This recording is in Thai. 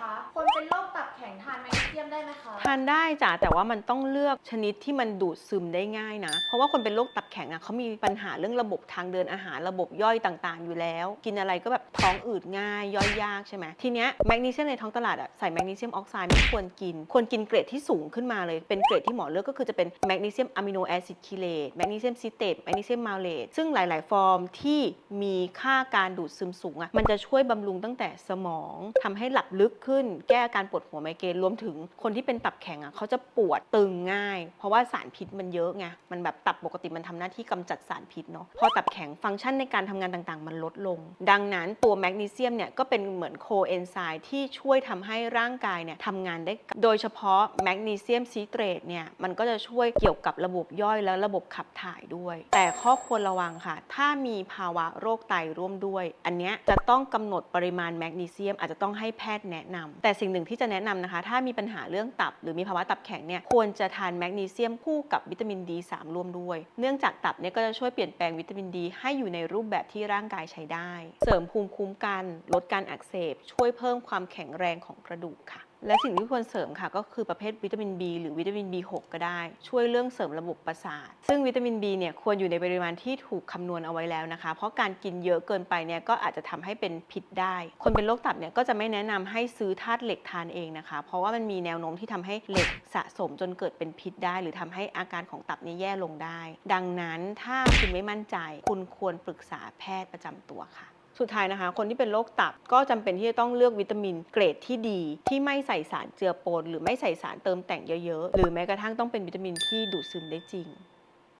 คะ คนเป็นโรคตับแข็งทานแมกนีเซียมได้ไหมคะ ทานได้จ้ะแต่ว่ามันต้องเลือกชนิดที่มันดูดซึมได้ง่ายนะ เพราะว่าคนเป็นโรคตับแข็งอะเขามีปัญหาเรื่องระบบทางเดินอาหารระบบย่อยต่างๆ อยู่แล้ว กินอะไรก็แบบท้องอืดง่ายย่อยยากใช่ไหมทีเนี้ยแมกนีเซียมในท้องตลาดอะใส่แมกนีเซียมออกไซด์ไม่ควรกิน ควรกินเกรดที่สูงขึ้นมาเลย เป็นเกรดที่หมอเลือกก็คือจะเป็นแมกนีเซียมอะมิโนแอซิดคิเลตแมกนีเซียมซิเตตแมกนีเซียมมาเลตซึ่งหลาย ๆ ฟอร์มที่มีค่าการดูดซึมสูงอะมันจะช่วยบำรุงตั้งแต่สมองทำให้หลับลึกขึ้น แก้อาการปวดหัวไมเกรนรวมถึงคนที่เป็นตับแข็งอะเขาจะปวดตึงง่าย เพราะว่าสารพิษมันเยอะไงมันแบบตับปกติมันทำหน้าที่กำจัดสารพิษเนาะพอตับแข็งฟังก์ชันในการทำงานต่างๆ มันลดลง ดังนั้นตัวแมกนีเซียมเนี่ยก็เป็นเหมือนโคเอนไซม์ที่ช่วยทำให้ร่างกายเนี่ยทำงานได้ โดยเฉพาะแมกนีเซียมซีเตรตเนี่ยมันก็จะช่วยเกี่ยวกับระบบย่อยและระบบขับถ่ายด้วย แต่ข้อควรระวังค่ะ ถ้ามีภาวะโรคไตร่วมด้วย อันเนี้ยจะต้องกำหนดปริมาณแมกนีเซียมอาจจะต้องให้แพทย์แนะนำแต่สิ่งหนึ่งที่จะแนะนำนะคะ ถ้ามีปัญหาเรื่องตับ หรือมีภาวะตับแข็งเนี่ยควรจะทานแมกนีเซียมคู่กับวิตามิน D3 ร่วมด้วย เนื่องจากตับเนี่ยก็จะช่วยเปลี่ยนแปลงวิตามินดีให้อยู่ในรูปแบบที่ร่างกายใช้ได้ เสริมภูมิคุ้มกัน ลดการอักเสบ ช่วยเพิ่มความแข็งแรงของกระดูกค่ะ และสิ่งที่ควรเสริมค่ะก็คือประเภทวิตามิน B หรือวิตามิน B6 ก็ได้ ช่วยเรื่องเสริมระบบประสาท ซึ่งวิตามิน B เนี่ยควรอยู่ในปริมาณที่ถูกคำนวณเอาไว้แล้วนะคะ เพราะการกินเยอะเกินไปเนี่ยก็อาจจะทำให้เป็นพิษได้ คนเป็นโรคตับเนี่ยก็จะไม่แนะนำให้ซื้อธาตุเหล็กทานเองนะคะ เพราะว่ามันมีแนวโน้มที่ทำให้เหล็กสะสมจนเกิดเป็นพิษได้ หรือทำให้อาการของตับเนี่ยแย่ลงได้ ดังนั้นถ้าคุณไม่มั่นใจ คุณควรปรึกษาแพทย์ประจำตัวค่ะ สุดท้ายนะคะ คนที่เป็นโรคตับก็จำเป็นที่จะต้องเลือกวิตามินเกรดที่ดี ที่ไม่ใส่สารเจือปนหรือไม่ใส่สารเติมแต่งเยอะๆ หรือแม้กระทั่งต้องเป็นวิตามินที่ดูดซึมได้จริง